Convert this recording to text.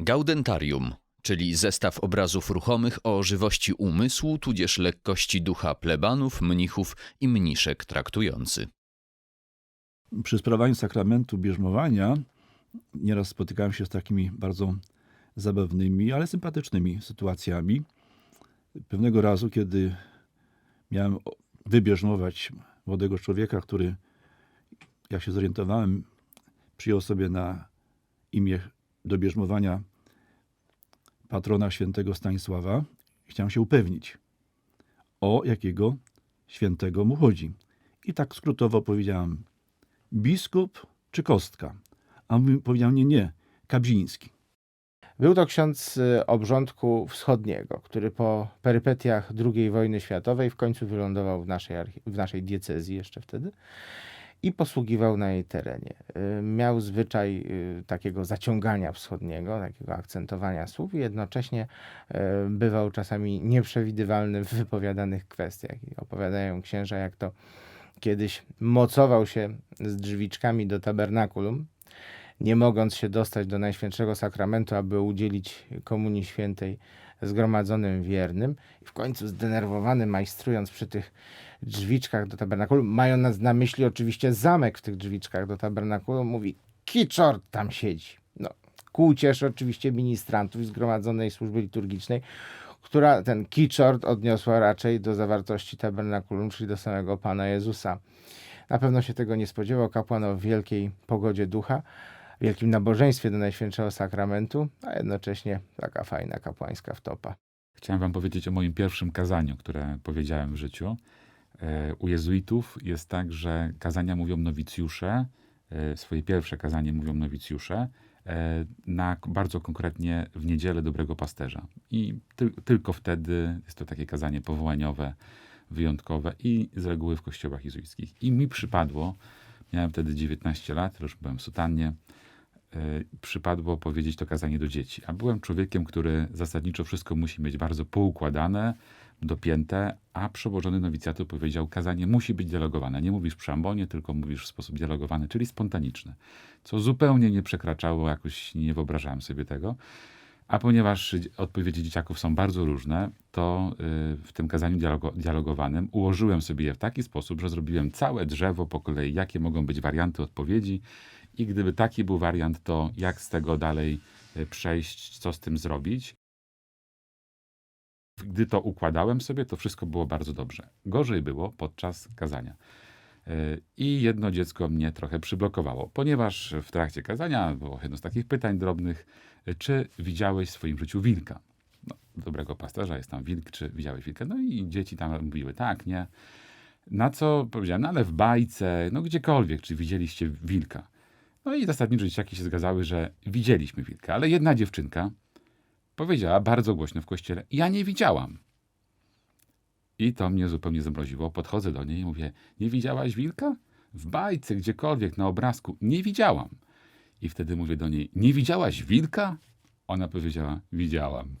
Gaudentarium, czyli zestaw obrazów ruchomych o żywości umysłu, tudzież lekkości ducha plebanów, mnichów i mniszek traktujący. Przy sprawowaniu sakramentu bierzmowania nieraz spotykałem się z takimi bardzo zabawnymi, ale sympatycznymi sytuacjami. Pewnego razu, kiedy miałem wybierzmować młodego człowieka, który, jak się zorientowałem, przyjął sobie na imię do bierzmowania patrona świętego Stanisława, chciałem się upewnić, o jakiego świętego mu chodzi. I tak skrótowo powiedziałem, biskup czy kostka? A on powiedział, nie, nie, Kabrziński. Był to ksiądz y, obrządku wschodniego, który po perypetiach II wojny światowej w końcu wylądował w naszej, w naszej diecezji jeszcze wtedy i posługiwał na jej terenie. Y, Miał zwyczaj y, takiego zaciągania wschodniego, takiego akcentowania słów i jednocześnie y, bywał czasami nieprzewidywalny w wypowiadanych kwestiach. I opowiadają księża, jak to kiedyś mocował się z drzwiczkami do tabernakulum, nie mogąc się dostać do Najświętszego Sakramentu, aby udzielić Komunii Świętej zgromadzonym wiernym. I w końcu zdenerwowany, majstrując przy tych drzwiczkach do tabernakulum, mając na myśli oczywiście zamek w tych drzwiczkach do tabernakulum, mówi, kiczor tam siedzi. No, ku oczywiście ministrantów zgromadzonej służby liturgicznej, która ten kiczort odniosła raczej do zawartości tabernakulum, czyli do samego Pana Jezusa. Na pewno się tego nie spodziewał kapłan o wielkiej pogodzie ducha, wielkim nabożeństwie do Najświętszego Sakramentu, a jednocześnie taka fajna kapłańska wtopa. Chciałem wam powiedzieć o moim pierwszym kazaniu, które powiedziałem w życiu. E, U jezuitów jest tak, że kazania mówią nowicjusze, e, swoje pierwsze kazanie mówią nowicjusze, e, na bardzo konkretnie w niedzielę Dobrego Pasterza. I ty, tylko wtedy jest to takie kazanie powołaniowe, wyjątkowe i z reguły w kościołach jezuickich. I mi przypadło, miałem wtedy 19 lat, już byłem w sutannie, przypadło powiedzieć to kazanie do dzieci. A byłem człowiekiem, który zasadniczo wszystko musi mieć bardzo poukładane, dopięte, a przełożony nowicjatu powiedział, kazanie musi być dialogowane. Nie mówisz przy ambonie, tylko mówisz w sposób dialogowany, czyli spontaniczny. Co zupełnie nie przekraczało, jakoś nie wyobrażałem sobie tego. A ponieważ odpowiedzi dzieciaków są bardzo różne, to y, w tym kazaniu dialogo- dialogowanym ułożyłem sobie je w taki sposób, że zrobiłem całe drzewo po kolei, jakie mogą być warianty odpowiedzi i gdyby taki był wariant, to jak z tego dalej y, przejść, co z tym zrobić. Gdy to układałem sobie, to wszystko było bardzo dobrze. Gorzej było podczas kazania. Y, I jedno dziecko mnie trochę przyblokowało, ponieważ w trakcie kazania było jedno z takich pytań drobnych, y, czy widziałeś w swoim życiu wilka? No, dobrego pasterza jest tam wilk, czy widziałeś wilka? No i dzieci tam mówiły tak, nie. Na co powiedziałem, no ale w bajce, no gdziekolwiek, czy widzieliście wilka? No i zasadniczo dzieciaki się zgadzały, że widzieliśmy wilka, ale jedna dziewczynka powiedziała bardzo głośno w kościele, ja nie widziałam. I to mnie zupełnie zamroziło. Podchodzę do niej i mówię, nie widziałaś wilka? W bajce, gdziekolwiek, na obrazku. Nie widziałam. I wtedy mówię do niej, nie widziałaś wilka? Ona powiedziała, widziałam.